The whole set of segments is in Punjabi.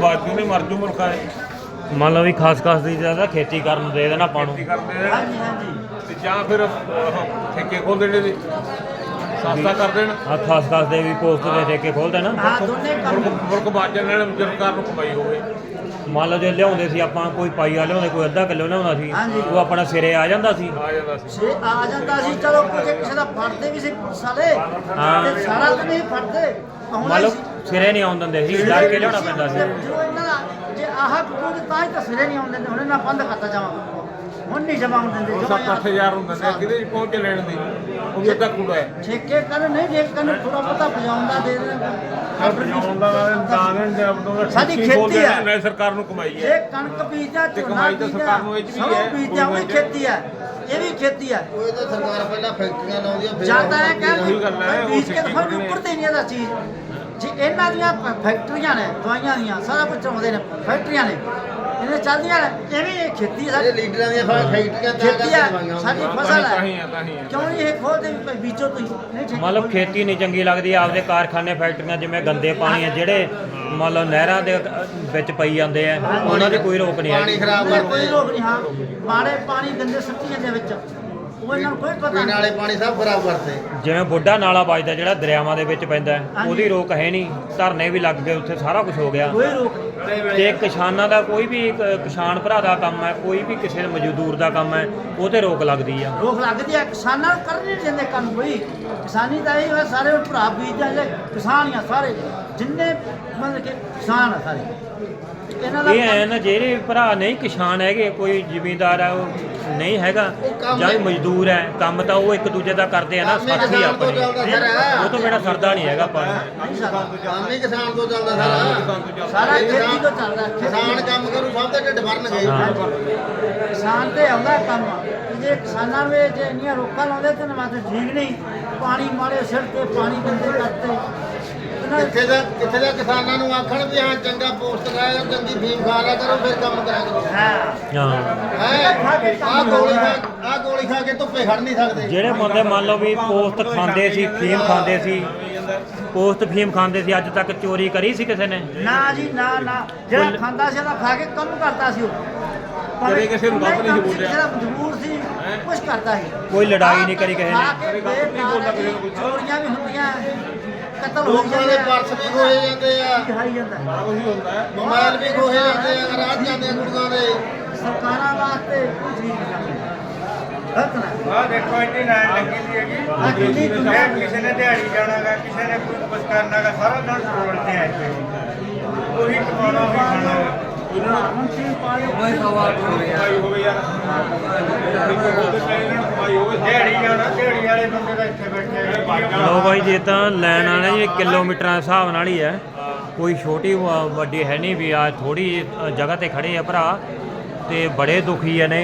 ਬਾਜੂ ਨੇ ਮਰ ਜੂ ਮੁਲਕਾਂ ਦੇ। ਮੰਨ ਲਓ ਵੀ ਖਾਸ ਖਾਸ ਦੀ ਜ਼ਿਆਦਾ ਖੇਤੀ ਕਰਨ ਦੇ ਦੇਣਾ ਆਪਾਂ ਨੂੰ। ਕੀ ਕਰਦੇ ਨੇ ਹਾਂਜੀ ਹਾਂਜੀ ਤੇ ਜਾਂ ਫਿਰ ਠੇਕੇ ਖੋਲ ਦੇਣੇ ਨੇ ਸਸਤਾ ਕਰ ਦੇਣ। ਆ ਖਾਸ ਖਾਸ ਦੇ ਵੀ ਪੋਸਟ ਦੇ ਦੇ ਕੇ ਖੋਲ ਦੇਣਾ। ਹਾਂ ਦੋਨੇ ਕੰਮ ਮੁਲਕ ਮੁਲਕ ਬਾਜ ਜਾਣੇ ਨੇ ਸਰਕਾਰ ਨੂੰ ਕਮਾਈ ਹੋਵੇ। ਮੰਨ ਲਓ ਜੇ ਲਿਆਉਂਦੇ ਸੀ ਆਪਾਂ ਕੋਈ ਪਾਈਆ ਲਿਆਉਂਦੇ ਕੋਈ ਅੱਧਾ ਕਿਲੋ ਲਿਆਉਂਦਾ ਸੀ ਹਾਂਜੀ। ਉਹ ਆਪਣਾ ਸਿਰੇ ਆ ਜਾਂਦਾ ਸੀ। ਆ ਜਾਂਦਾ ਸੀ। ਜੇ ਆ ਜਾਂਦਾ ਸੀ ਚਲੋ ਕਿਸੇ ਕਿਸੇ ਦਾ ਫੜਦੇ ਵੀ ਸੀ ਸਾਲੇ ਹਾਂ। ਤੇ ਸਾਰਾ ਤਾਂ ਨਹੀਂ ਫੜਦੇ। ਮੰਨ ਲਓ। ਸਿਰੇ ਨਹੀਂ ਆਉਣ ਦਿੰਦੇ ਸੀ ਡਰ ਕੇ ਲਿਆਉਣਾ ਪੈਂਦਾ ਸੀ। ਜਦੋਂ ਇਹਨਾਂ ਦਾ ਜੇ ਆਹ ਕੋਈ ਤਾਂ ਹੀ ਤਾਂ ਸਿਰੇ ਨਹੀਂ ਆਉਂਦੇ ਹੁਣ ਇਹਨਾਂ ਬੰਦ ਕਰਤਾ ਜਾਵਾਂ ਹੁਣ ਨਹੀਂ ਜਮਾ ਹੁੰਦੇ ਉਹ ਜਮਾਂ 7-8000 ਹੁੰਦੇ ਨੇ ਕਿਹਦੇ ਚ ਪਹੁੰਚ ਲੈਣ ਦੀ? ਉਹ ਵੀ ਅੱਧਾ ਕੂੜਾ ਹੈ। ਠੇਕੇ ਕਰਨ ਨਹੀਂ ਠੇਕੇ ਕਰਨ ਥੋੜਾ ਬਹੁਤਾ ਪਜਾਉਂਦਾ ਦੇ ਦੇਣਾ। ਦਾ ਦਾਨ ਦੇਣ ਦੇ ਆਪਣਾ ਸਾਡੀ ਠੇਕੀ ਖੋਲ ਖੇਤੀ ਹੈ। ਨਾਲੇ ਸਰਕਾਰ ਨੂੰ ਕਮਾਈ ਹੈ। ਕਣਕ ਬੀਜਦਾ ਤੇ ਝੋਨਾ ਕਮਾਈ ਤਾਂ ਸਰਕਾਰ ਨੂੰ ਇਹ 'ਚ ਵੀ ਹੈ, ਬੀਜਦਾ ਉਹ ਵੀ। ਖੇਤੀ ਹੈ ਇਹ ਵੀ ਖੇਤੀ ਹੈ। ਉਹ ਤਾਂ ਸਰਕਾਰ ਪਹਿਲਾਂ ਫੈਕਟਰੀਆਂ ਲਾਉਂਦੀਆਂ ਫਿਰ ਜਾਂਦਾ ਹੈ ਹੈ, ਕਿ ਉਹ ਬੀਜ ਕੇ ਨੇ। ਉੱਪਰ ਤੇ ਨਹੀਂ ਇਹਦਾ ਚੀਜ਼। ਜੇ ਇਹਨਾਂ ਦੀਆਂ ਫ- ਫੈਕਟਰੀਆਂ ਨੇ ਦਵਾਈਆਂ ਦੀਆਂ ਸਾਰਾ ਕੁਝ ਚਲਾਉਂਦੇ ਨੇ ਫੈਕਟਰੀਆਂ ਨੇ। ਇਹਨੇ ਚੱਲਦੀਆਂ ਨੇ ਇਹ ਵੀ ਇਹ ਖੇਤੀ ਹੈ ਇਹ ਸਾਡੀ ਲੀਡਰਾਂ ਦੀਆਂ ਫੈ- ਫੈਕਟਰੀਆਂ ਤਾਂ ਖੇਤੀ ਕਰਕੇ ਦਵਾਈਆਂ ਸਾਡੀ ਹੁੰਦੀਆਂ। ਫਸਲ ਤਾਂ ਹੈ ਹੀ ਤਾਂ ਹੀ ਹੈ ਕਿਉਂ ਨਹੀਂ ਇਹ ਖੋਲਦੇ ਵੀ ਭਾਈ ਬੀਜੋ ਤੁਸੀਂ ਨਹੀਂ ਠੀਕ ਮੰਨ ਲਓ ਖੇਤੀ ਨਹੀਂ ਚੰਗੀ ਲੱਗਦੀ ਆਪਦੇ ਕਾਰਖਾਨੇ ਫੈਕਟਰੀਆਂ ਜਿਵੇਂ ਗੰਦੇ ਪਾਣੀ ਆ ਜਿਹੜੇ ਮੰਨ ਲਓ ਨਹਿਰਾਂ ਦੇ ਵਿੱਚ ਪਈ ਜਾਂਦੇ ਆ ਉਹਨਾਂ ਦੀ ਕੋਈ ਰੋਕ ਨਹੀਂ ਪਾਣੀ ਖਰਾਬ ਕੋਈ ਕਰਦੇ ਲੋਕ ਨਹੀਂ ਹਾਂ। ਮਾੜੇ ਪਾਣੀ ਗੰਦੇ ਸੱਟੀਆਂ ਦੇ ਵਿੱਚ। ਉਹ ਇਹਨਾਂ ਨੂੰ ਕੋਈ ਪਤਾ ਪੀਣ ਨਹੀਂ। ਵਾਲੇ ਪਾਣੀ ਸਭ ਖਰਾਬ ਕਰਦੇ ਜਿਵੇਂ ਬੁੱਢਾ ਨਾਲਾ ਵੱਜਦਾ ਜਿਹੜਾ ਦਰਿਆਵਾਂ ਦੇ ਵਿੱਚ ਪੈਂਦਾ ਹੈ, ਹਾਂਜੀ। ਉਹਦੀ ਰੋਕ ਹੈ ਨਹੀਂ ਧਰਨੇ ਵੀ ਲੱਗ ਗਏ ਉੱਥੇ ਸਾਰਾ ਕੁਝ ਹੋ ਗਿਆ। ਕੋਈ ਰੋਕ ਨਹੀਂ। ਤੇ ਕਿਸਾਨਾਂ ਦਾ ਕੋਈ ਵੀ ਇੱਕ ਕਿਸਾਨ ਭਰਾ ਦਾ ਕੰਮ ਹੈ ਕੋਈ ਵੀ ਕਿਸੇ ਮਜ਼ਦੂਰ ਦਾ ਕੰਮ ਹੈ ਉਹ ਤੇ ਰੋਕ ਲੱਗਦੀ ਆ। ਰੋਕ ਲੱਗਦੀ ਹੈ ਕਿਸਾਨਾਂ ਨੂੰ ਕਰਨ ਨਹੀਂ ਦਿੰਦੇ ਕੰਮ ਕੋਈ। ਕਿਸਾਨੀ ਦਾ ਇਹ ਹੈ ਸਾਰੇ ਭਰਾ ਬੀਜਦੇ ਨੇ ਕਿਸਾਨ ਹੀ ਆ ਸਾਰੇ। ਜਿੰਨੇ ਮਤਲਬ ਕਿ ਕਿਸਾਨ ਆ ਸਾਰੇ। ਦਾ ਇਹ ਐ ਨਾ ਜਿਹੜੇ ਭਰਾ ਨਹੀਂ ਕਿਸਾਨ ਹੈਗੇ ਕੋਈ ਜ਼ਿਮੀਂਦਾਰ ਹੈ ਉਹ ਨਹੀਂ ਹੈਗਾ। ਜਾਂ ਮਜ਼ਦੂਰ ਹੈ ਕੰਮ ਤਾਂ ਉਹ ਇੱਕ ਦੂਜੇ ਦਾ ਕਰਦੇ ਆ ਨਾ ਸਾਥੀ ਆਪਣੇ। ਉਹ ਤੋਂ ਬਿਨਾਂ ਸਰਦਾ ਨਹੀਂ ਹੈਗਾ ਸਕਦਾ ਕੰਮ ਹੀ ਕਿਸਾਨ ਤੋਂ ਚੱਲਦਾ ਸਾਰਾ। ਸਾਰਾ ਇਹ ਖੇਤੀ ਤੋਂ ਚੱਲਦਾ। ਕਿਸਾਨ ਕੰਮ ਕਰੂ ਸਭ ਦੇ ਢਿੱਡ ਭਰਨਗੇ। ਕਿਸਾਨ ਤੇ ਆਉਂਦਾ ਕੰਮ। ਜੇ ਕਿਸਾਨਾਂ ਵੇ ਜੇ ਇੰਨੀਆਂ ਰੋਕਾਂ ਲਾਉਂਦੇ ਤੇ ਨਾ ਤਾਂ ਠੀਕ ਨਹੀਂ। ਪਾਣੀ ਮਾਰੇ ਸਿਰ ਤੇ ਪਾਣੀ ਗੰਦੇ ਕਰਤੇ ਕਿੱਥੇ ਦਾ ਕਿੱਥੇ ਦਾ ਕਿਸਾਨਾਂ ਨੂੰ ਆਖਣ ਵੀ ਹਾਂ ਚੰਗਾ ਪੋਸਟ ਕਰਾਇਆ ਚੰਗੀ ਫੀਮ ਖਾ ਲਿਆ ਕਰੋ ਫਿਰ ਕੰਮ ਕਰਿਆ ਕਰੋ ਹਾਂ। ਹਾਂ। ਹੈ? ਆ ਗੋਲੀ ਖਾ ਆ ਗੋਲੀ ਖਾ ਕੇ ਧੁੱਪੇ ਖੜ ਨਹੀਂ ਸਕਦੇ। ਜਿਹੜੇ ਬੰਦੇ ਮੰਨ ਲਓ ਵੀ ਪੋਸਟ ਖਾਂਦੇ ਸੀ ਫੀਮ ਖਾਂਦੇ ਸੀ ਪੋਸਟ ਫੀਮ ਖਾਂਦੇ ਸੀ ਅੱਜ ਤੱਕ ਚੋਰੀ ਕਰੀ ਸੀ ਕਿਸੇ ਨੇ? ਨਾ ਜੀ ਨਾ ਨਾ। ਜਿਹੜਾ ਖਾਂਦਾ ਸੀ ਉਹਦਾ ਖਾ ਕੇ ਕੰਮ ਕਰਦਾ ਸੀ ਉਹ। ਪਰ ਕਦੇ ਕਿਸੇ ਨੂੰ ਗਲਤ ਨਹੀਂ ਸੀ ਬੋਲਿਆ। ਜਿਹੜਾ ਮਜਬੂਰ ਸੀ ਕੁਝ ਕਰਦਾ ਸੀ। ਕੋਈ ਲੜਾਈ ਨਹੀਂ ਕਰੀ ਕਿਸੇ ਨੇ। ਕੇ ਗਲਤ ਨਹੀਂ ਬੋਲਦਾ ਕਿਸੇ ਨੂੰ ਕੁਛ। ਚੋਰੀਆਂ ਵੀ ਹੁੰਦੀਆਂ। ਕਤਲ ਹੋ ਲੋਕਾਂ ਦੇ ਪਰਸ ਵੀ ਖੋਏ ਜਾਂਦੇ ਆ। ਖਾਈ ਜਾਂਦਾ। ਉਹੀ ਹੁੰਦਾ ਹੈ। ਮੋਬਾਈਲ ਵੀ ਖੋਏ ਜਾਂਦੇ ਆ ਰਾਤ ਜਾਂਦੇ ਆ ਕੁੜੀਆਂ ਦੇ। ਸਰਕਾਰਾਂ ਵਾਸਤੇ ਕੋਈ ਚੀਜ਼ ਨਹੀਂ ਕਰਦੀ ਗਲਤ ਨਾ। ਆ ਦੇਖੋ ਇੰਨੀ ਲਾਈਨ ਲੱਗੀ ਹੋਈ ਹੈਗੀ। ਆ ਕਿੰਨੀ ਦੁਨੀਆ ਮੈਂ ਕਿਸੇ ਨੇ ਦਿਹਾੜੀ ਜਾਣਾਗਾ ਕਿਸੇ ਨੇ ਕੋਈ ਕੁਝ ਕਰਨਾਗਾ ਸਾਰਾ ਨਾਲ ਟੋਲਦੇ ਆ ਇੱਥੇ ਉਹੀ ਕਮਾਉਣਾ ਉਹੀ ਖਾਣਾ। ਹੁਣ ਚੀਜ਼ ਹੋਵੇ ਯਾਰ ਹੋਵੇ ਦਿਹਾੜੀ ਜਾਣਾ ਵਾਲੇ ਬੰਦੇ ਦਾ ਇੱਥੇ ਬੈਠੇ ਲੋ ਬਾਈ ਜੇ ਤਾਂ ਲੈਣ ਵਾਲੇ ਜੀ ਕਿਲੋਮੀਟਰਾਂ ਦੇ ਹਿਸਾਬ ਨਾਲ ਹੀ ਹੈ। ਕੋਈ ਛੋਟੀ ਵੱਡੀ ਹੈ ਨਹੀਂ ਵੀ ਆ ਥੋੜੀ ਜਗ੍ਹਾ ਤੇ ਖੜੇ ਆ ਭਰਾ ਤੇ ਬੜੇ ਦੁਖੀ ਆ ਨੇ।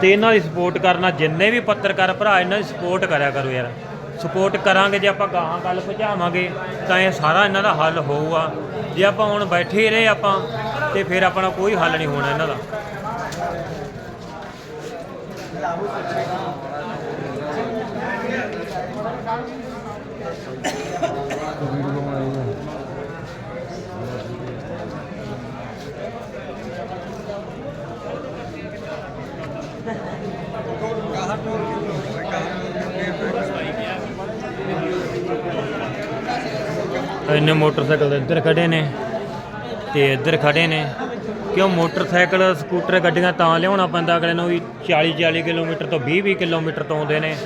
ਤੇ ਇਹਨਾਂ ਦੀ ਸਪੋਰਟ ਕਰਨਾ ਜਿੰਨੇ ਵੀ ਪੱਤਰਕਾਰ ਭਰਾ, ਇਹਨਾਂ ਦੀ ਸਪੋਰਟ ਕਰਿਆ ਕਰੋ ਯਾਰ। ਸਪੋਰਟ ਕਰਾਂਗੇ, ਜੇ ਆਪਾਂ ਗਾਹਾਂ ਗੱਲ ਪਹੁੰਚਾਵਾਂਗੇ ਤਾਂ ਇਹ ਸਾਰਾ ਇਹਨਾਂ ਦਾ ਹੱਲ ਹੋਊਗਾ। ਜੇ ਆਪਾਂ ਹੁਣ ਬੈਠੇ ਰਹੇ ਆਪਾਂ, ਤੇ ਫਿਰ ਆਪਣਾ ਕੋਈ ਹੱਲ ਨਹੀਂ ਹੋਣਾ ਇਹਨਾਂ ਦਾ। ਇੰਨੇ ਮੋਟਰਸਾਈਕਲ ਇੱਧਰ ਖੜੇ ਨੇ ਤੇ ਇੱਧਰ ਖੜੇ ਨੇ। ਕਿਉਂ ਮੋਟਰਸਾਈਕਲ, ਸਕੂਟਰ ਗੱਡੀਆਂ ਤਾਂ ਲਿਆਉਣਾ ਪੈਂਦਾ ਅਗਲੇ ਨੂੰ ਵੀ 40 40 ਕਿਲੋਮੀਟਰ ਤੋਂ 20 20 ਕਿਲੋਮੀਟਰ ਤੋਂ ਆਉਂਦੇ ਨੇ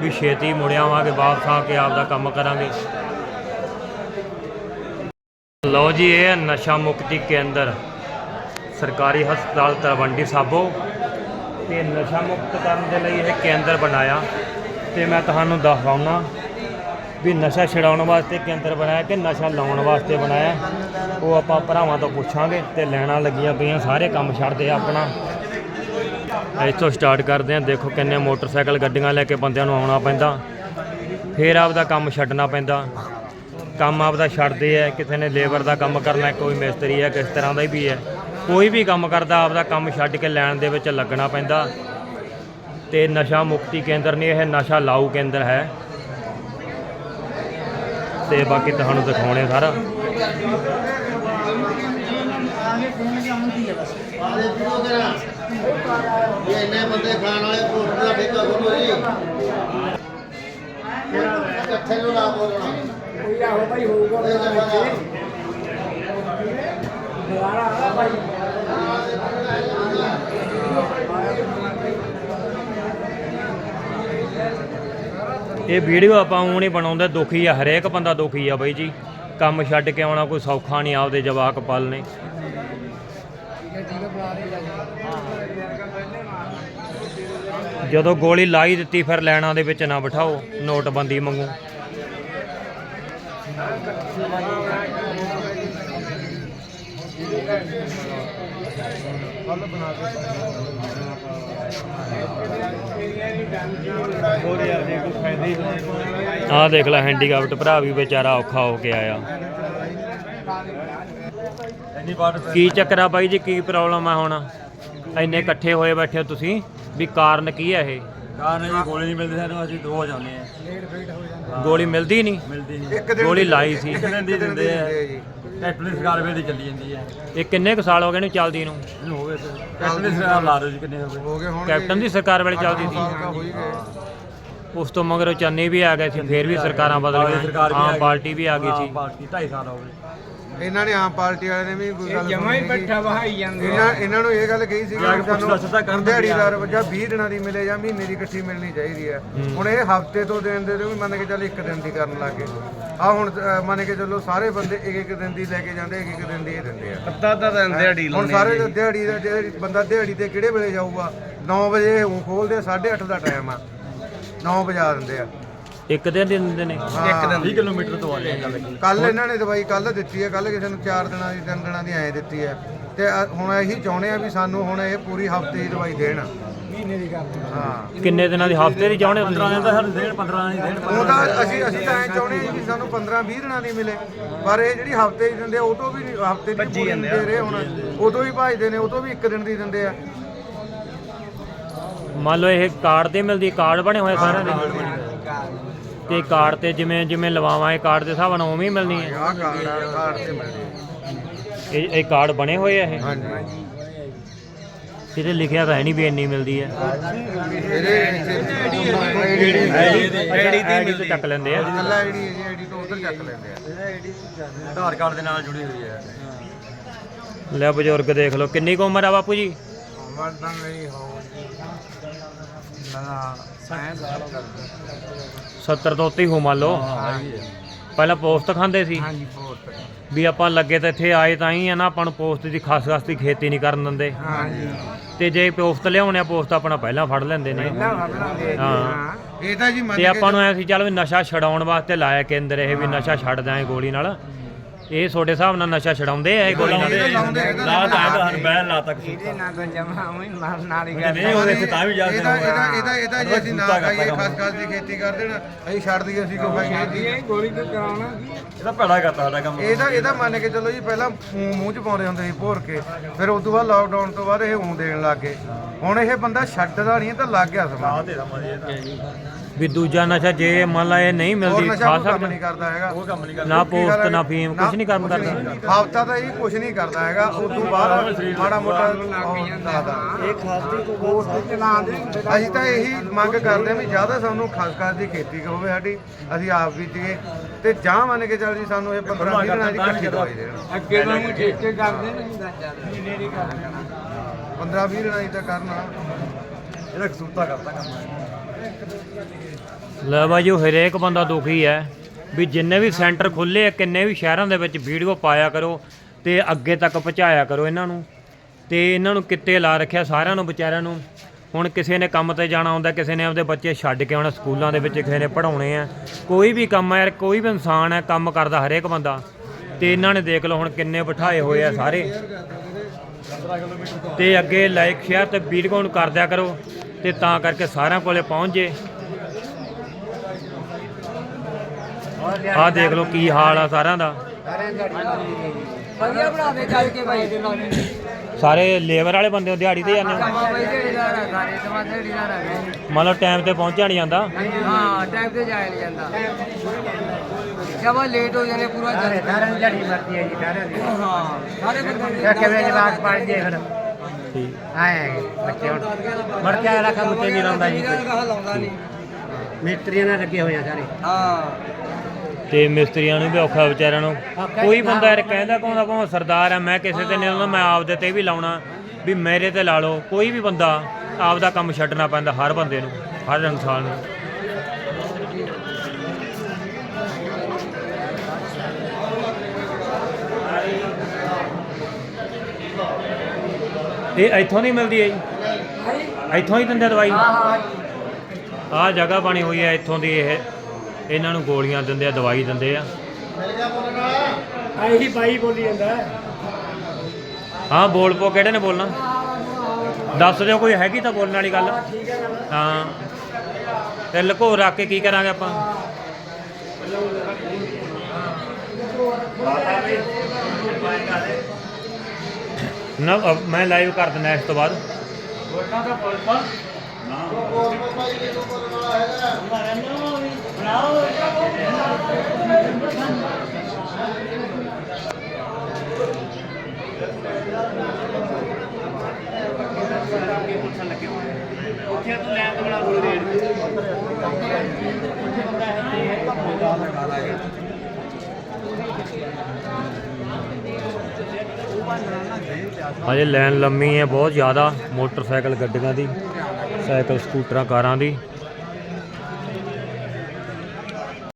ਵੀ ਛੇਤੀ ਮੁੜ ਆਵਾਂਗੇ, ਵਾਪਸ ਆ ਕੇ ਆਪਦਾ ਕੰਮ ਕਰਾਂਗੇ। ਲਓ ਜੀ, ਇਹ ਨਸ਼ਾ ਮੁਕਤੀ ਕੇਂਦਰ। ਸਰਕਾਰੀ ਹਸਪਤਾਲ ਤਲਵੰਡੀ ਸਾਬੋ। ਤੇ ਨਸ਼ਾ ਮੁਕਤ ਕਰਨ ਦੇ ਲਈ ਇਹ ਕੇਂਦਰ ਬਣਾਇਆ। ਤੇ ਮੈਂ ਤੁਹਾਨੂੰ ਦਿਖਾਉਣਾ ਵੀ ਨਸ਼ਾ ਛਡਾਉਣ ਵਾਸਤੇ ਕੇਂਦਰ ਬਣਾਇਆ ਕਿ ਨਸ਼ਾ ਲਾਉਣ ਵਾਸਤੇ ਬਣਾਇਆ। ਉਹ ਆਪਾਂ ਭਰਾਵਾਂ ਤੋਂ ਪੁੱਛਾਂਗੇ ਤੇ ਲੈਣਾ ਲੱਗੀਆਂ ਪਈਆਂ, ਸਾਰੇ ਕੰਮ ਛੱਡਦੇ ਆ ਆਪਣਾ। ਇੱਥੋਂ ਸਟਾਰਟ ਕਰਦੇ ਆ, ਦੇਖੋ ਕਿੰਨੇ ਮੋਟਰਸਾਈਕਲ ਗੱਡੀਆਂ ਲੈ ਕੇ ਬੰਦਿਆਂ ਨੂੰ ਆਉਣਾ ਪੈਂਦਾ। ਫੇਰ ਆਪਦਾ ਕੰਮ ਛੱਡਣਾ ਪੈਂਦਾ। ਕੰਮ ਆਪਦਾ ਛੱਡਦੇ ਆ, ਕਿਸੇ ਨੇ ਲੇਬਰ ਦਾ ਕੰਮ ਕਰਨਾ, ਕੋਈ ਮਿਸਤਰੀ ਹੈ ਕਿਸ ਤਰ੍ਹਾਂ ਦਾ ਵੀ ਹੈ ਕੋਈ ਵੀ ਕੰਮ ਕਰਦਾ, ਆਪਦਾ ਕੰਮ ਛੱਡ ਕੇ ਲੈਣ ਦੇ ਵਿੱਚ ਲੱਗਣਾ ਪੈਂਦਾ। ਤੇ ਨਸ਼ਾ ਮੁਕਤੀ ਕੇਂਦਰ ਨਹੀਂ, ਇਹ ਨਸ਼ਾ ਲਾਊ ਕੇਂਦਰ ਹੈ। ਤੇ ਬਾਕੀ ਤੁਹਾਨੂੰ ਦਿਖਾਉਣੇ ਸਾਰਾ। ਆਗੇ ਇਹ ਇੰਨੇ ਬੰਦੇ ਖਾਣ ਵਾਲੇ ਪੋਸਟ ਦਾ ਠੇਕਾ ਖੋਲੋ ਜੀ ਇਕੱਠੇ ਨੂੰ ਲਾ ਬੋਲਣਾ ਕੋਈ ਆਹੋ ਭਾਈ ਹੋਊਗਾ ਦੁਬਾਰਾ ਆ ਭਾਈ ਇਹ ਵੀਡੀਓ ਆਪਾਂ ਉਹ ਨਹੀਂ ਬਣਾਉਂਦੇ, ਦੁਖੀ ਆ, ਹਰੇਕ ਬੰਦਾ ਦੁਖੀ ਆ ਬਾਈ ਜੀ। ਕੰਮ ਛੱਡ ਕੇ ਆਉਣਾ ਕੋਈ ਸੌਖਾ ਨਹੀਂ ਆਪਦੇ ਜਵਾਕ ਪਾਲਨੇ ਜਦੋਂ ਗੋਲੀ ਲਾਈ ਦਿੱਤੀ, ਫਿਰ ਲੈਣਾ ਦੇ ਵਿੱਚ ਨਾ ਬਿਠਾਓ, ਨੋਟਬੰਦੀ ਮੰਗੋ। ਹੋਰ ਯਾਰ ਜੇ ਕੋਈ ਫਾਇਦਾ ਹੀ ਹੋਵੇ ਆਹ ਦੇਖ ਲੈ ਹੈਂਡੀਕੈਪਟ ਭਰਾ ਵੀ ਵਿਚਾਰਾ ਔਖਾ ਹੋ ਕੇ ਆਇਆ। ਕੀ ਚੱਕਰ ਆ ਬਾਈ ਜੀ ਕੀ ਪ੍ਰੋਬਲਮ ਆ ਹੁਣ? ਇੰਨੇ ਇਕੱਠੇ ਹੋਏ ਬੈਠੇ ਹੋ ਤੁਸੀਂ ਵੀ ਕਾਰਨ ਕੀ ਹੈ ਇਹ? ਕਾਰਨ ਜੀ ਗੋਲੀ ਨਹੀਂ ਮਿਲਦੀ ਸਾਨੂੰ ਅਸੀਂ ਦੋ ਜਾਂਦੇ ਆ। ਗੋਲੀ ਮਿਲਦੀ ਨਹੀਂ। ਮਿਲਦੀ ਨਹੀਂ। ਗੋਲੀ ਲਾਈ ਸੀ। ਇੱਕ ਦਿਨ ਦੀ ਦਿੰਦੇ ਆ ਸਰਕਾਰ ਵੇਲੇ ਦੀ ਚੱਲੀ ਜਾਂਦੀ ਹੈ ਇਹ ਕਿੰਨੇ ਕੁ ਸਾਲ ਹੋ ਗਏ ਨੇ ਚੱਲਦੀ ਨੂੰ? ਇਹਨੂੰ ਕੈਪਟਨ ਦੀ ਸਰਕਾਰ ਲਾ ਦਿਓ ਜੀ ਕਿੰਨੇ ਹੋ ਗਏ ਹੋ ਗਏ ਹੁਣ ਕੈਪਟਨ ਦੀ ਸਰਕਾਰ ਵੇਲੇ ਚੱਲਦੀ ਸੀ। ਹੋ ਹੀ ਗਏ। ਉਸ ਤੋਂ ਮਗਰੋਂ ਚੰਨੀ ਵੀ ਆ ਗਏ ਸੀ ਫੇਰ ਵੀ ਸਰਕਾਰਾਂ ਬਦਲ ਸਰਕਾਰ ਗਈਆਂ। ਵੀ ਆ ਆਮ ਗਈ। ਪਾਰਟੀ ਵੀ ਆ ਗਈ ਸੀ। ਪਾਰਟੀ 2.5 ਸਾਲ ਹੋ ਗਏ। ਇਹਨਾਂ ਨੇ ਆਮ ਪਾਰਟੀ ਵਾਲਿਆਂ ਨੇ ਵੀ ਕੋਈ ਗੱਲ ਜਮਾ ਹੀ ਪੱਠਾ ਵਹਾਈ ਜਾਂਦੇ ਇਹਨਾਂ ਇਹਨਾਂ ਨੂੰ ਇਹ ਗੱਲ ਕਹੀ ਸੀ ਕੇ ਪੁੱਛਦਾ ਸਿੱਧਾ ਕਰਨ ਦੇ ਦਿਹਾੜੀਦਾਰ ਜਾਂ 20 ਦਿਨਾਂ ਦੀ ਮਿਲੇ ਜਾਂ ਮਹੀਨੇ ਦੀ ਇਕੱਠੀ ਮਿਲਣੀ ਚਾਹੀਦੀ ਹੈ। ਹੁਣ ਇਹ ਹਫ਼ਤੇ ਤੋਂ ਦਿਨ ਦੇ ਵੀ ਮੰਨ ਕੇ ਚੱਲ ਇੱਕ ਦਿਨ ਦੀ ਕਰਨ ਲੱਗੇ। ਆ ਹੁਣ ਅ, ਮੰਨ ਕੇ ਚੱਲੋ ਸਾਰੇ ਬੰਦੇ ਇੱਕ ਇੱਕ ਦਿਨ ਦੀ ਲੈ ਕੇ ਜਾਂਦੇ ਇੱਕ ਇੱਕ ਦਿਨ ਦੀ ਇਹ ਦਿੰਦੇ ਆ। ਅੱਧਾ ਅੱਧਾ ਦਿਨ ਦਿਹਾੜੀ ਹੁਣ ਸਾਰੇ ਤਾਂ ਦਿਹਾੜੀ ਦਾ ਜੇ ਬੰਦਾ ਦਿਹਾੜੀ ਤੇ ਕਿਹੜੇ ਵੇਲੇ ਜਾਊਗਾ? 9 ਵਜੇ ਉਹ ਖੋਲਦੇ 8:30 ਦਾ ਟਾਈਮ ਆ। 9 ਵਜਾ ਦਿੰਦੇ ਆ। ਇੱਕ ਦਿਨ ਦੇ ਦਿੰਦੇ ਨੇ। ਇੱਕ ਦਿਨ 20 ਕਿਲੋਮੀਟਰ ਤੋਂ ਆ ਗੱਲ ਕੀ ਕੱਲ ਇਹਨਾਂ ਨੇ ਦਵਾਈ ਕੱਲ ਦਿੱਤੀ ਹੈ ਕੱਲ ਕਿਸੇ ਨੂੰ 4 ਦਿਨਾਂ ਦੀ 3 ਦਿਨਾਂ ਦੀ ਐ ਦਿੱਤੀ ਹੈ। ਤੇ ਅ- ਹੁਣ ਇਹੀ ਚਾਹੁੰਦੇ ਆ ਵੀ ਸਾਨੂੰ ਹੁਣ ਇਹ ਪੂਰੀ ਹਫ਼ਤੇ ਦੀ ਦਵਾਈ ਦੇਣ। ਮਹੀਨੇ ਦੀ ਕਰਦੇ ਹਾਂ। ਕਿੰਨੇ ਦਿਨਾਂ ਦੀ? ਹਫ਼ਤੇ ਦੀ ਚਾਹੁੰਦੇ ਹੋ 15 ਦਿਨ ਤੁਸੀਂ ਤਾਂ ਸਾਨੂੰ ਦੇਣ 15 ਨਹੀਂ ਦੇਣ ਉਹ ਤਾਂ ਅਸੀਂ ਅਸੀਂ ਤਾਂ ਐ ਚਾਹੁੰਦੇ ਹਾਂ ਵੀ ਸਾਨੂੰ 15 20 ਦਿਨਾਂ ਦੀ ਮਿਲੇ। ਪਰ ਇਹ ਜਿਹੜੀ ਹਫ਼ਤੇ ਦੀ ਦਿੰਦੇ ਆ ਉਹ ਤੋਂ ਵੀ ਹਫ਼ਤੇ ਦੀ ਪੂਰੀ ਨਹੀਂ ਦੇ ਰਹੇ ਹੁਣ ਉਦੋਂ ਵੀ ਭਾਜਦੇ ਨੇ ਉਹ ਤੋਂ ਵੀ ਇੱਕ ਦਿਨ ਦੀ ਦਿੰਦੇ ਆ। ਮੰਨ ਲਓ ਇਹ ਕਾਰਡ ਤੇ ਮਿਲਦੀ ਕਾਰਡ ਬਣੇ ਹੋਏ ਸਾਰਿਆਂ ਦੇ। ਤੇ ਕਾਰਡ ਤੇ ਜਿਵੇਂ ਜਿਵੇਂ ਲਵਾਵਾਂ ਇਹ ਕਾਰਡ ਦੇ ਹਿਸਾਬ ਨਾਲ ਉਵੇਂ ਹੀ ਮਿਲਣੀ ਹੈ ਆਹ ਕਾਰਡ ਆ ਕਾਰਡ ਤੇ ਮਿਲਦੇ ਇਹ ਇਹ ਕਾਰਡ ਬਣੇ ਹੋਏ ਆ ਇਹ? ਹਾਂਜੀ। ਕਿਤੇ ਲਿਖਿਆ ਤਾਂ ਹੈ ਨਹੀਂ ਵੀ ਇੰਨੀ ਮਿਲਦੀ ਹੈ ਇਹਦੇ ਐਡੀ ਦੀ ਤੇ ਚੱਕ ਲੈਂਦੇ ਆ। ਕੱਲਾ ਆਈਡੀ ਹੈ ਜੀ ਆਈਡੀ ਤੋਂ ਉਧਰ ਚੱਕ ਲੈਂਦੇ ਆ। ਆਧਾਰ ਕਾਰਡ ਦੇ ਨਾਲ ਜੁੜੀ ਹੋਈ ਹੈ। ਲੈ ਬਜ਼ੁਰਗ ਦੇਖ ਲਓ ਕਿੰਨੀ ਕੁ ਉਮਰ ਆ ਬਾਪੂ ਜੀ? ਵਰਦਾਂ ਮੇਰੀ ਹੋ ਜੀ ਨਾ 70 ਤੋਂ ਉੱਤੇ ਹੀ ਹੋ ਮੰਨ ਲਓ। ਪਹਿਲਾਂ ਪੋਸਟ ਖਾਂਦੇ ਸੀ। ਹਾਂਜੀ ਬਹੁਤ ਵੀ ਆਪਾਂ ਲੱਗੇ ਤਾਂ ਇੱਥੇ ਆਏ ਤਾਂ ਹੀ ਆ ਨਾ ਆਪਾਂ ਨੂੰ ਪੋਸਟ ਦੀ ਖਾਸ ਖਾਸ ਦੀ ਖੇਤੀ ਨਹੀਂ ਕਰਨ ਦਿੰਦੇ। ਹਾਂਜੀ। ਤੇ ਜੇ ਪੋਸਟ ਲਿਆਉਣੇ ਆ ਪੋਸਟ ਆਪਣਾ ਪਹਿਲਾਂ ਫੜ ਲੈਂਦੇ ਨੇ। ਵਰਦਾਂ ਹਾਂ। ਇਹ ਤਾਂ ਜੀ ਮੰਨ ਤੇ ਕੇ ਆਪਾਂ ਨੂੰ ਐ ਸੀ ਚੱਲ ਵੀ ਨਸ਼ਾ ਛਡਾਉਣ ਵਾਸਤੇ ਲਾਇਆ ਕੇਂਦਰ ਇਹ ਵੀ ਨਸ਼ਾ ਛੱਡ ਦਾਂਗੇ ਗੋਲੀ ਨਾਲ। ਇਹ ਤੁਹਾਡੇ ਹਿਸਾਬ ਨਾਲ ਨਸ਼ਾ ਛਡਾਉਂਦੇ ਆ ਇਹ ਗੋਲੀ ਨਾਲ ਲਾ ਤਾਂ ਇਹਦਾ ਬੈਨ ਲਾ ਤੱਕ ਇਹਦੇ ਨਾਲ ਤਾਂ ਜਮਾ ਉਹੀ ਮਾਰ ਨਾਲ ਹੀ ਨਹੀਂ ਉਹਦੇ ਇੱਥੇ ਤਾਂ ਵੀ ਜਾ ਇਹਦਾ ਇਹਦਾ ਇਹਦਾ ਇਹਦਾ ਜੇ ਅਸੀਂ ਨਾ ਖਾਈਏ ਖਾਸ ਖਾਸ ਦੀ ਖੇਤੀ ਕਰ ਦੇਣ ਅਸੀਂ ਛੱਡ ਦਈਏ ਅਸੀਂ ਕਿਉਂ ਖਾਈਏ ਇਹ ਗੋਲੀ ਤੋਂ ਕਰਾਉਣਾ ਇਹਦਾ ਭੜਾ ਕਰਤਾ ਸਾਡਾ ਕੰਮ। ਇਹਦਾ ਇਹਦਾ ਮੰਨ ਕੇ ਚੱਲੋ ਜੀ ਪਹਿਲਾਂ ਮੂੰਹ ਮੂੰਹ ਚ ਪਾਉਂਦੇ ਹੁੰਦੇ ਸੀ ਭੋਰ ਕੇ ਫਿਰ ਉਸ ਤੋਂ ਬਾਅਦ ਲਾਕਡਾਊਨ ਤੋਂ ਬਾਅਦ ਇਹ ਊਂ ਦੇਣ ਲੱਗ ਗਏ। ਹੁਣ ਇਹ ਬੰਦਾ ਛੱਡਦਾ ਨਹੀਂ ਤਾਂ ਲੱਗ ਗਿਆ ਸਮਾਂ। ਵੀ ਦੂਜਾ ਨਸ਼ਾ ਜੇ ਮੰਨ ਲਾ ਇਹ ਨਹੀਂ ਹੋਰ ਮਿਲਦੀ ਨਸ਼ਾ ਖਾ ਕੋਈ ਕੰਮ ਸਕਦੇ। ਨਹੀਂ ਕਰਦਾ ਹੈਗਾ। ਉਹ ਕੰਮ ਨਹੀਂ ਨਾ ਪੋਸਟ ਨਾ ਫੀਮ ਕੁਝ ਨਹੀਂ ਕੰਮ ਕਰਦਾ। ਹਫਤਾ ਤਾਂ ਇਹ ਕੁਝ ਨਹੀਂ ਕਰਦਾ ਹੈਗਾ ਉਸ ਤੋਂ ਬਾਅਦ ਮਾੜਾ ਮੋਟਾ ਲਾਦਾ ਇਹ ਖਾਸੀ ਤੋਂ ਪੋਸਟ ਚਲਾ ਦੇ ਅਸੀਂ ਤਾਂ ਇਹੀ ਮੰਗ ਕਰਦੇ ਹਾਂ ਵੀ ਜ਼ਿਆਦਾ ਸਾਨੂੰ ਖਾਸ ਖਾਸ ਦੀ ਖੇਤੀ ਹੋਵੇ ਸਾਡੀ ਅਸੀਂ ਆਪ ਬੀਜੀਏ ਤੇ ਜਾਂ ਮੰਨ ਕੇ ਚੱਲ ਜੀ ਸਾਨੂੰ ਇਹ 15 20 ਦਿਨਾਂ ਦੀ ਇਕੱਠੀ ਦਵਾਈ ਦੇਣ ਅੱਗੇ ਤਾਂ ਉਹ ਠੇਕੇ ਕਰਦੇ ਨਹੀਂ ਹੁੰਦਾ ਚੱਲ ਮਹੀਨੇ ਦੀ ਕਰਦੇ 15 20 ਦਿਨਾਂ ਦੀ ਤਾਂ ਕਰਨਾ। ਇਹਦਾ ਕਸੂਤਾ ਕਰਤਾ ਕੰਮ ਲੈ ਬਾਈ ਜੀ ਹਰੇਕ ਬੰਦਾ ਦੁਖੀ ਹੈ ਵੀ ਜਿੰਨੇ ਵੀ ਸੈਂਟਰ ਖੁੱਲੇ ਆ, ਕਿੰਨੇ ਵੀ ਸ਼ਹਿਰਾਂ ਦੇ ਵਿੱਚ ਵੀਡੀਓ ਪਾਇਆ ਕਰੋ ਤੇ ਅੱਗੇ ਤੱਕ ਪਹੁੰਚਾਇਆ ਕਰੋ ਇਹਨਾਂ ਨੂੰ। ਤੇ ਇਹਨਾਂ ਨੂੰ ਕਿੱਤੇ ਲਾ ਰੱਖਿਆ ਸਾਰਿਆਂ ਨੂੰ, ਵਿਚਾਰਿਆਂ ਨੂੰ। ਹੁਣ ਕਿਸੇ ਨੇ ਕੰਮ ਤੇ ਜਾਣਾ ਹੁੰਦਾ, ਕਿਸੇ ਨੇ ਆਪਦੇ ਬੱਚੇ ਛੱਡ ਕੇ ਆਉਣਾ ਸਕੂਲਾਂ ਦੇ ਵਿੱਚ ਕਿਸੇ ਨੇ ਪੜਾਉਣੇ ਆ। ਕੋਈ ਵੀ ਕੰਮ ਹੈ ਯਾਰ, ਕੋਈ ਵੀ ਇਨਸਾਨ ਹੈ ਕੰਮ ਕਰਦਾ ਹਰੇਕ ਬੰਦਾ। ਤੇ ਇਹਨਾਂ ਨੇ ਦੇਖ ਲਓ ਹੁਣ ਕਿੰਨੇ ਬਿਠਾਏ ਹੋਏ ਆ ਸਾਰੇ। ਤੇ ਅੱਗੇ ਲਾਈਕ ਸ਼ੇਅਰ ਤੇ ਵੀਡੀਓ ਨੂੰ ਕਰਦਿਆ ਕਰੋ। ਤੇ ਤਾਂ ਕਰਕੇ ਸਾਰਿਆਂ ਕੋਲੇ ਪਹੁੰਚ ਜੇ। ਆਹ ਦੇਖ ਲਓ ਕੀ ਹਾਲ ਆ ਸਾਰਿਆਂ ਦਾ। ਵਧੀਆ ਬਣਾਵੇ ਚੱਲ ਕੇ ਭਾਈ ਦੇ ਨਾਲ ਸਾਰੇ ਲੇਬਰ ਵਾਲੇ ਬੰਦੇ ਹੋ, ਦਿਹਾੜੀ ਤੇ ਜਾਂਦੇ ਹੋ? ਢੇੜੀਦਾਰ ਆ ਸਾਰੇ ਸਮਾਂ ਢੇੜੀਦਾਰ ਆ ਗਏ। ਮੰਨ ਲਓ ਟਾਈਮ ਤੇ ਪਹੁੰਚਿਆ ਨਹੀਂ ਜਾਂਦਾ। ਹਾਂ ਟਾਈਮ ਤੇ ਜਾਇਆ ਨਹੀਂ ਜਾਂਦਾ। ਜਮਾ ਲੇਟ ਹੋ ਜਾਣੇ ਪੂਰਾ ਚੱਲ ਸਾਰਿਆਂ ਦੀ ਝੜੀ ਮਰਦੀ ਹੈ ਜੀ ਸਾਰਿਆਂ ਦੀ। ਹਾਂ ਸਾਰੇ ਬੰਦੇ ਕਿਵੇਂ ਜਵਾਕ ਪੜ ਜੇ ਫਿਰ? ਠੀਕ। ਆਏ ਬੱਚੇ ਹੁਣ। ਮੜ ਕੇ ਆਇਆ ਕੰਮ ਤੇ ਨਹੀਂ ਲਾਉਂਦਾ ਜੀ ਕੋਈ। ਕਹਾ ਲਾਉਂਦਾ ਨਹੀਂ। ਮਿਸਤਰੀਆਂ ਨਾਲ ਲੱਗੇ ਹੋਏ ਆ ਸਾਰੇ। ਹਾਂ। ਤੇ ਮਿਸਤਰੀਆਂ ਨੂੰ ਵੀ ਔਖਾ ਵਿਚਾਰਿਆਂ ਨੂੰ। ਕੋਈ ਬੰਦਾ ਯਾਰ ਕਹਿੰਦਾ ਕੌਂਦਾ ਭਾਵੇਂ ਸਰਦਾਰ ਆ ਮੈਂ ਕਿਸੇ ਤੇ ਨਹੀਂ ਲਾਉਂਦਾ ਮੈਂ ਆਪਦੇ ਤੇ ਵੀ ਲਾਉਣਾ। ਵੀ ਮੇਰੇ ਤੇ ਲਾ ਲਓ। ਕੋਈ ਵੀ ਬੰਦਾ ਆਪਦਾ ਕੰਮ ਛੱਡਣਾ ਪੈਂਦਾ ਹਰ ਬੰਦੇ ਨੂੰ ਹਰ ਇਨਸਾਨ ਨੂੰ। ਇਹ ਇੱਥੋਂ ਨਹੀਂ ਮਿਲਦੀ ਹੈ ਜੀ? ਇੱਥੋਂ ਹੀ ਦਿੰਦੇ ਦਵਾਈ? ਆਹ ਜਗ੍ਹਾ ਬਣੀ ਹੋਈ ਹੈ ਇੱਥੋਂ ਦੀ ਇਹ। ਇਹਨਾਂ ਨੂੰ ਗੋਲੀਆਂ ਦਿੰਦੇ ਆ ਦਵਾਈ ਦਿੰਦੇ ਆ। ਆਹੀ ਬਾਈ ਬੋਲੀ ਜਾਂਦਾ ਹਾਂ। ਬੋਲ ਪੋ ਕਿਹੜੇ ਨੇ ਬੋਲਣਾ? ਦੱਸ ਦਿਓ ਕੋਈ ਹੈਗੀ ਤਾਂ ਬੋਲਣ ਵਾਲੀ ਗੱਲ? ਹਾਂ ਤੇ ਲੁਕੋ ਰੱਖ ਕੇ ਕੀ ਕਰਾਂਗੇ ਆਪਾਂ? ਨਾ ਅ- ਮੈਂ ਲਾਈਵ ਕਰ ਦਿੰਦਾ ਇਸ ਤੋਂ ਬਾਅਦ ਹਜੇ ਲਾਈਨ ਲੰਮੀ ਹੈ ਬਹੁਤ ਜ਼ਿਆਦਾ ਮੋਟਰਸਾਈਕਲ ਗੱਡੀਆਂ ਦੀ ਸਾਈਕਲ ਸਕੂਟਰਾਂ ਕਾਰਾਂ ਦੀ।